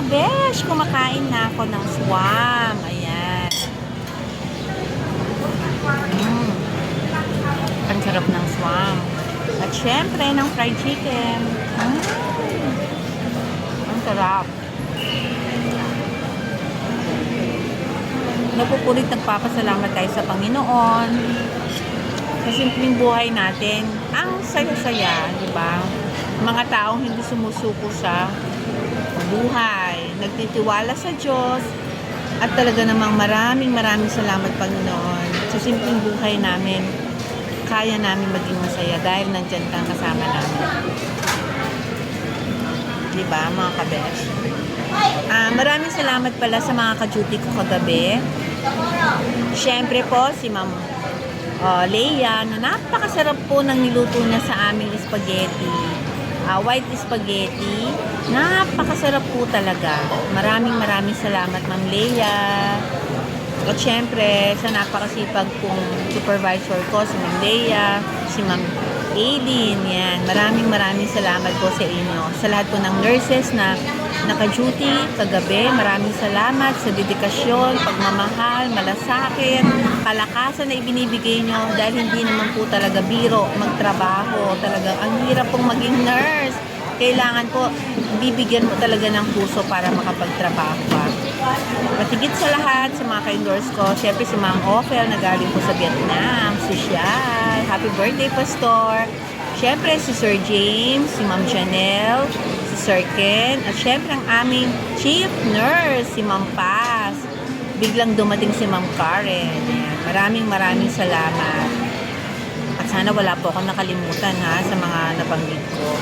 kabesh, kumakain na ako ng swam. Ayan. Mm. Ang sarap ng swam. At syempre, ng fried chicken. Mm. Ang sarap. Napupulit nagpapasalamat tayo sa Panginoon sa simpleng buhay natin. Ang saya-saya, di ba? Mga taong hindi sumusuko sa buhay, nagtitiwala sa Diyos, at talaga namang maraming maraming salamat Panginoon sa simpleng buhay namin. Kaya namin maging masaya dahil nandyan kang kasama namin. Di ba, mga kabesh? Ah, maraming salamat pala sa mga ka-duty ko kagabi. Siyempre po, si Ma'am uh, Leia, na napakasarap po ng niluto niya sa aming spaghetti. Ah, white spaghetti. Napakasarap po talaga. Maraming maraming salamat, Ma'am Leia. At syempre, sa napakasipag kong supervisor ko, si Ma'am Leia, si Ma'am Aileen, yan. Maraming maraming salamat po sa inyo. Sa lahat po ng nurses na naka-duty kagabi, maraming salamat sa dedikasyon, pagmamahal, malasakit, kalakasan na ibinibigay nyo dahil hindi naman po talaga biro magtrabaho. Talagang ang hirap pong maging nurse. Kailangan po, bibigyan mo talaga ng puso para makapagtrabaho ka. At higit sa lahat, sa mga ka-endorse ko, syempre si Ma'am Ophel na galing po sa Vietnam, si Shal, happy birthday, Pastor. Syempre si Sir James, si Ma'am Janelle, si Sir Ken, at syempre ang aming chief nurse, si Ma'am Paz. Biglang dumating si Ma'am Karen. Maraming maraming salamat. At sana wala po akong nakalimutan ha sa mga nabanggit ko.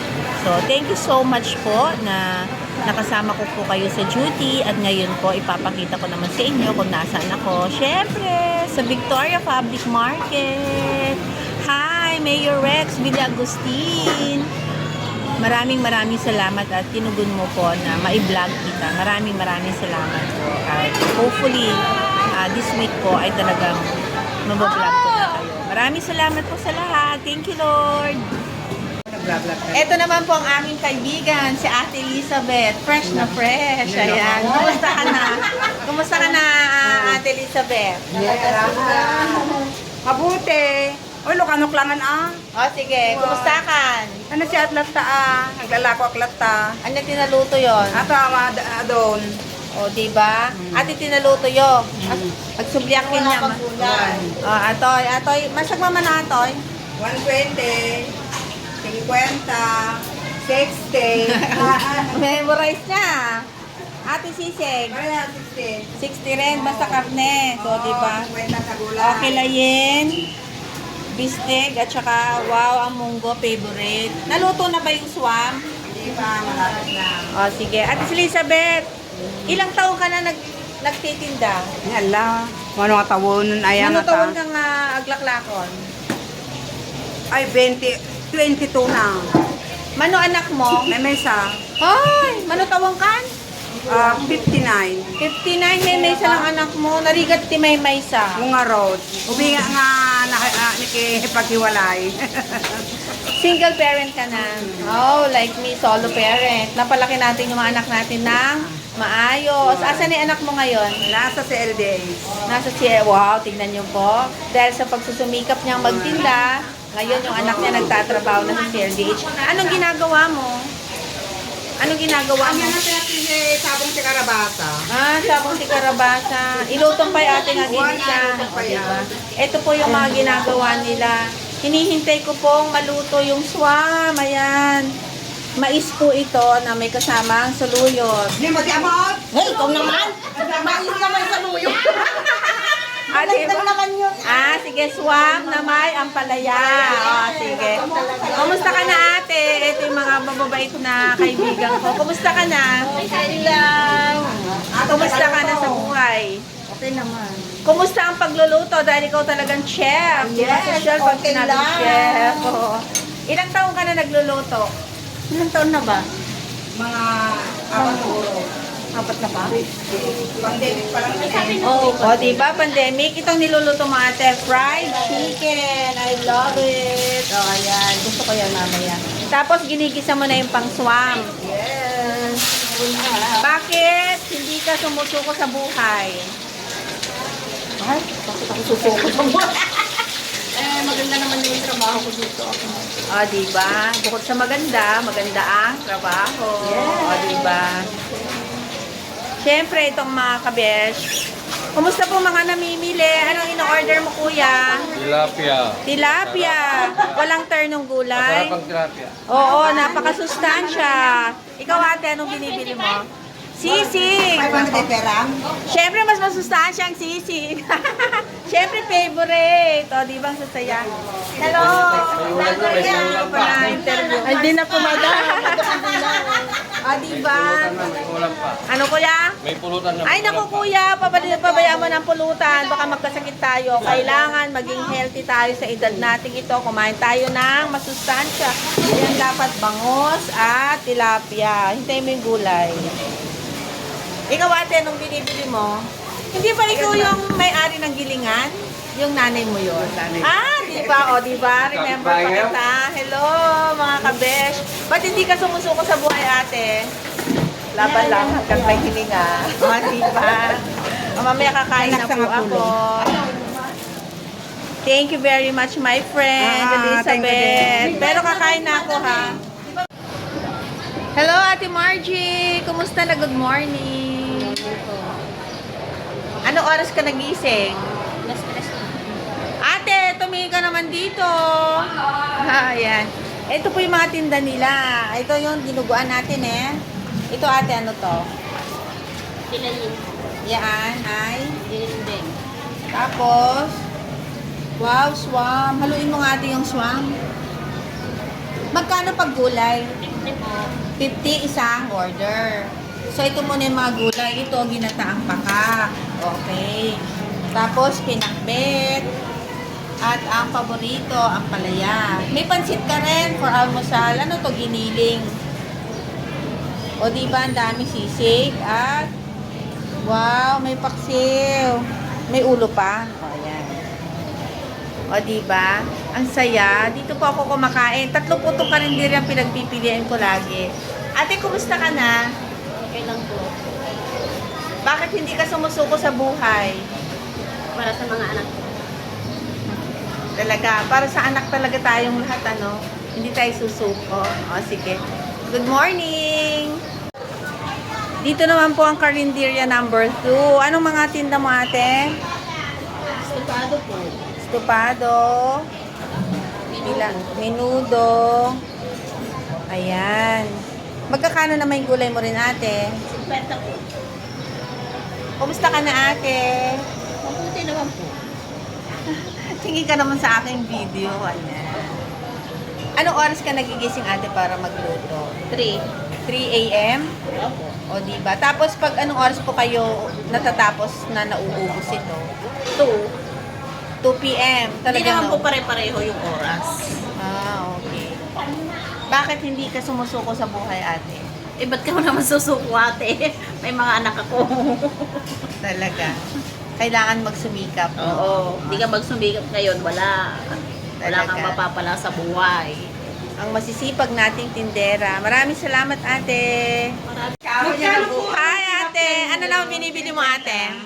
So, thank you so much po na nakasama ko po kayo sa duty at ngayon po ipapakita ko naman sa inyo kung nasaan ako. Siyempre, sa Victoria Public Market. Hi, Mayor Rex Villagustin. Maraming maraming salamat at tinugon mo po na ma-vlog kita. Maraming maraming salamat po. At hopefully, ah, this week po ay talagang mabablog ko. Maraming salamat po sa lahat. Thank you, Lord. Ito naman po ang aming kaibigan, si Ate Elizabeth. Fresh na fresh. Ayan. Kumusta ka na? Kumusta ka na, ah, Ate Elizabeth? Mabuti. Uy, lukanok langan ah. O, sige. Kumusta ka? Ano si atlat ta ah? Naglalako aklat ta. Ano tinaluto yon? Ato da- doon. O, di ba? Ate tinaluto yo. Pagsubyakin niya. ma- O, atoy. Atoy. Masag mama na atoy. 120, 50, 60. Memorize niya. Ate Sisig. Kaya 60. 60 rin. Basta karne. So, di ba? 50 sa gulay. Okay, layin. Bistig at saka wow, ang munggo favorite. Naluto na ba yung swam? Hindi pa, malapit na. O, sige. Ate Elizabeth, ilang taon ka na nag nagtitinda? Hala, ano nga tawon ayan Ano taon ta? kang uh, aglaklakon? Ay, 20, 22 na. Mano anak mo? May mesa, Ay, mano tawang kan? ah, 59. 59 may may isa lang anak mo. Narigat ti may may sa. Mga road. Ubi nga nga naki, ah, nakipaghiwalay. Single parent ka na. Oh, like me, solo parent. Napalaki natin yung mga anak natin ng maayos. Asan ni anak mo ngayon? Nasa sa LDA. Nasa siya, wow, tignan niyo po. Dahil sa pagsusumikap niyang magtinda, ngayon yung anak niya nagtatrabaho na sa CLDH. Anong ginagawa mo? Anong ginagawa mo? Ang yan ang pinatili sabong si Karabasa. Ah, sabong si Karabasa. Ilutong pa yung ating. Ilutong pa O, diba? Ito po yung mga ginagawa nila. Hinihintay ko pong maluto yung swam. Ayan. Mais po ito na may kasamang saluyot. Hindi mo di amot! Hey, ikaw naman! Mais naman sa luyo! Ah, diba? naman yun! Ah, sige, swam na may ampalaya. Oh, sige. Kumusta ka na ate? Ito yung mga mababait na kaibigan ko. Kumusta ka na? Okay lang! Kumusta ka na sa buhay? Okay naman. Kumusta ang pagluluto? Dahil ikaw talagang chef. Di ba, Yes, social pag okay sinabing lang. chef. Oo. Ilang taong ka na nagluluto? Ilang taon na ba? Mga apat puro. Apat na ba? Pandemic pa lang eh. Oo. Oh, di ba, pandemic? Itong niluluto mo ate, fried chicken. I love it. O, oh, ayan. Gusto ko yan mamaya. Tapos, ginigisa mo na yung pang swam. Yes! Bakit Bakit hindi ka sumusuko sa buhay? Ay, bakit ako susuko sa buhay? eh, maganda naman yung trabaho ko dito. O, di ba? Bukod sa maganda, maganda ang trabaho. O, di ba? Siyempre, itong mga kabesh. Kumusta po mga namimili? Anong ino-order mo, kuya? Tilapia. Tilapia. Walang ternong gulay. Masarap ang tilapia. Oo, napakasustansya. Ikaw ate, anong binibili mo? Sisig. 500 pera? Siyempre, mas masustansya ang sisig. Siyempre, favorite. O, di ba ang sasaya? Hello! May ulam na, may ulam pa. Pa interview. Ay, di na pumada. O, di ba? Ano, kuya? May pulutan na. Ay, naku kuya, pabali- pabayaan mo ng pulutan. Baka magkasakit tayo. Kailangan maging healthy tayo sa edad natin ito. Kumain tayo ng masustansya. Yan dapat bangos at tilapia. Hintayin mo yung gulay. Ikaw ate, anong binibili mo? Hindi ba ikaw yung may-ari ng gilingan? Yung nanay mo yun? Ah, di ba? O, di ba? Remember pa kita. Hello, mga kabesh. Ba't hindi ka sumusuko sa buhay ate? Laban lang hanggang may hininga. O, di ba? O, mamaya kakain na po ako. Thank you very much, my friend, Ah, Elizabeth. Pero kakain na ako, ha? Hello, Ate Margie. Kumusta na? Good morning. Ano oras ka nagising? Ate, tumingin ka naman dito. Ha, ayan. Ito po yung mga tinda nila. Ito yung dinuguan natin eh. Ito ate, ano to? Tilalim. Yan, ay. Dinding. Tapos, wow, swam. Haluin mo nga ate yung swam. Magkano pag gulay? Hindi po. 50 isang order. So, ito muna yung mga gulay. Ito, ginataang paka. Okay. Tapos, pinakbet. At ang paborito, ang palaya. May pansit ka rin for almusal. Ano to, giniling? O, di ba, ang dami sisig. At, wow, may paksiw. May ulo pa. O, ayan. O, di ba? Ang saya. Dito po ako kumakain. Tatlo po itong karinderya ang pinagpipilian ko lagi. Ate, kumusta ka na? Okay lang po. Bakit hindi ka sumusuko sa buhay? Para sa mga anak ko. Talaga, para sa anak talaga tayong lahat, ano? Hindi tayo susuko. O, sige. Good morning! Dito naman po ang karinderya number 2. Anong mga tinda mo, ate? Estupado po. Estupado. Ilang, menudo. Ayan. Magkakano naman yung gulay mo rin, ate? 50 po. Kumusta ka na, ate? Mabuti naman po. Tingin ka naman sa aking video. Ayan. Anong oras ka nagigising, ate, para magluto? 3. 3 a.m.? Opo. O, di ba? Tapos, pag anong oras po kayo natatapos na nauubos ito? 2. 2 p.m. Hindi Talaga naman po pare-pareho yung oras. Ah, okay. Bakit hindi ka sumusuko sa buhay, ate? Eh, ba't ka mo naman susuko ate? May mga anak ako. Talaga. Kailangan magsumikap. no? Oo. Hindi ka magsumikap ngayon, wala. Wala kang mapapala sa buhay. Ang masisipag nating tindera. Maraming salamat, ate. Magkano po? Hi, ate. Ano na ang binibili mo, ate?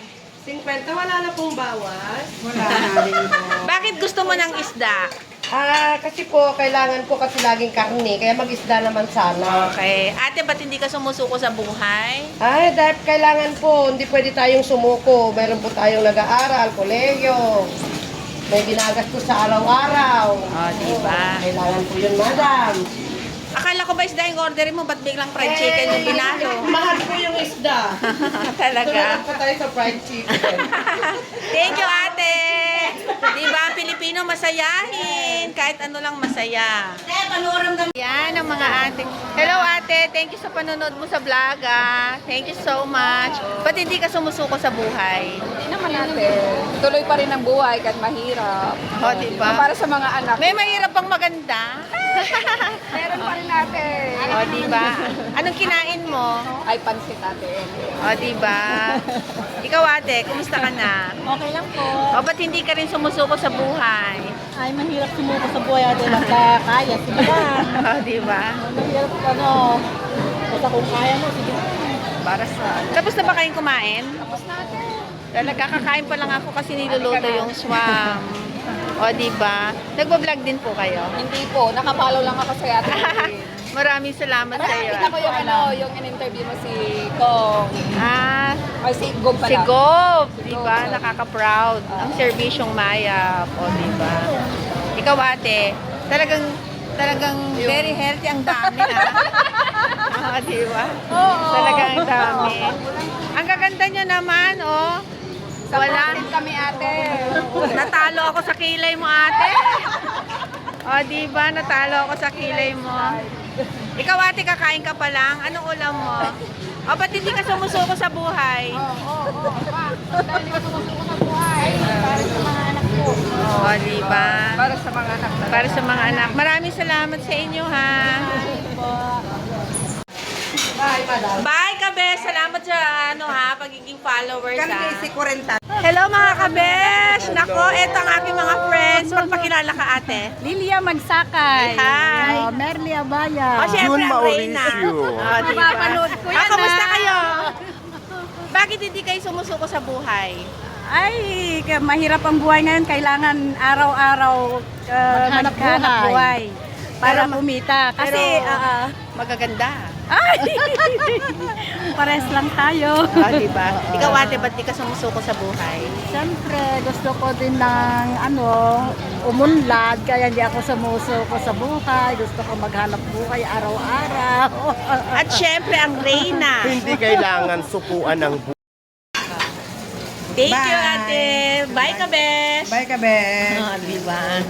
50, wala na pong bawas. Wala na rin po. Bakit gusto mo ng isda? Ah, kasi po, kailangan po kasi laging karne, kaya mag-isda naman sana. Okay. Ate, ba't hindi ka sumusuko sa buhay? Ay, dahil kailangan po, hindi pwede tayong sumuko. Meron po tayong nag-aaral, kolegyo. May ginagastos sa araw-araw. Oh, di ba? Kailangan po yun, madam. Akala ko ba isda yung orderin mo? Ba't biglang fried chicken yung pinalo? Mahal po yung isda. Talaga. Tulad pa tayo sa fried chicken. Thank you, Pilipino masayahin. Kahit ano lang masaya. Yan ang mga ate. Hello, ate. Thank you sa panonood mo sa vlog, ah. Thank you so much. Ba't hindi ka sumusuko sa buhay? Hindi naman natin. Tuloy pa rin ang buhay kahit mahirap. O, di ba? Para sa mga anak. May mahirap pang maganda. Meron pa rin natin. O, di ba? Anong kinain mo? Ay, pansit natin. O, di ba? Ikaw, ate, kumusta ka na? Okay lang po. O, ba't hindi ka rin sumusuko sa buhay? Ay, mahirap sumuko sa buhay ate. Basta kaya, sige lang. O, di ba? Mahirap ano. Basta kung kaya mo, sige. para sa... Tapos na ba kayong kumain? Tapos natin. Talaga, kakain pa lang ako kasi niluluto yung swam. O, di ba? Nagbablog din po kayo. Hindi po, nakapollow lang ako sa ate. Maraming salamat sa iyo. Nakita ko yung ano, yung in-interview mo si Kong. Ah, Ay, si Gong pala. si Gob, di ba? Nakaka-proud. Ang serbisyong mayap, o, di ba? Ikaw, ate, talagang talagang very healthy ang dami, ha? Ah, di ba? Oo. Talagang dami. Ang gaganda nyo naman, oh. Wala. Wala. kami ate. Natalo ako sa kilay mo, ate. O, di ba? Natalo ako sa kilay mo. Ikaw, ate, kakain ka pa lang. Anong ulam mo? O, ba't hindi ka sumusuko sa buhay? Oo, oo, oo. Dahil hindi ka sumusuko sa buhay. Para sa mga anak ko. O, di ba? Para sa mga anak talaga. Para sa mga anak. Maraming salamat sa inyo, ha? Bye, madam. Bye, Kabe! Salamat sa, ano, ha, pagiging followers, ha? Kasi 40. Hello, mga Kabesh! Nako, eto ang aking mga friends. Magpakilala ka, ate. Lilia Magsakay. Hi. Oh, Merly Abaya. O, syempre, ang Reyna. O, di ba? Mapapanood ko yan, Ah, kamusta ah. kayo? Bakit hindi kayo sumusuko sa buhay? Ay, ka- mahirap ang buhay ngayon. Kailangan araw-araw uh, Maghanap maghanap buhay. buhay. Para kumita. Kasi, pero- ah, Magaganda. Ay, pares lang tayo. O, di ba? Ikaw, ate, ba't di ka sumusuko sa buhay? Siyempre, gusto ko din ng ano, umunlad. Kaya hindi ako sumusuko sa buhay. Gusto ko maghanap buhay araw-araw. At syempre, ang Reyna. Hindi kailangan sukuan ng buhay. Thank you, Bye. ate. Bye, Kabesh. Bye ka, be. O, di ba?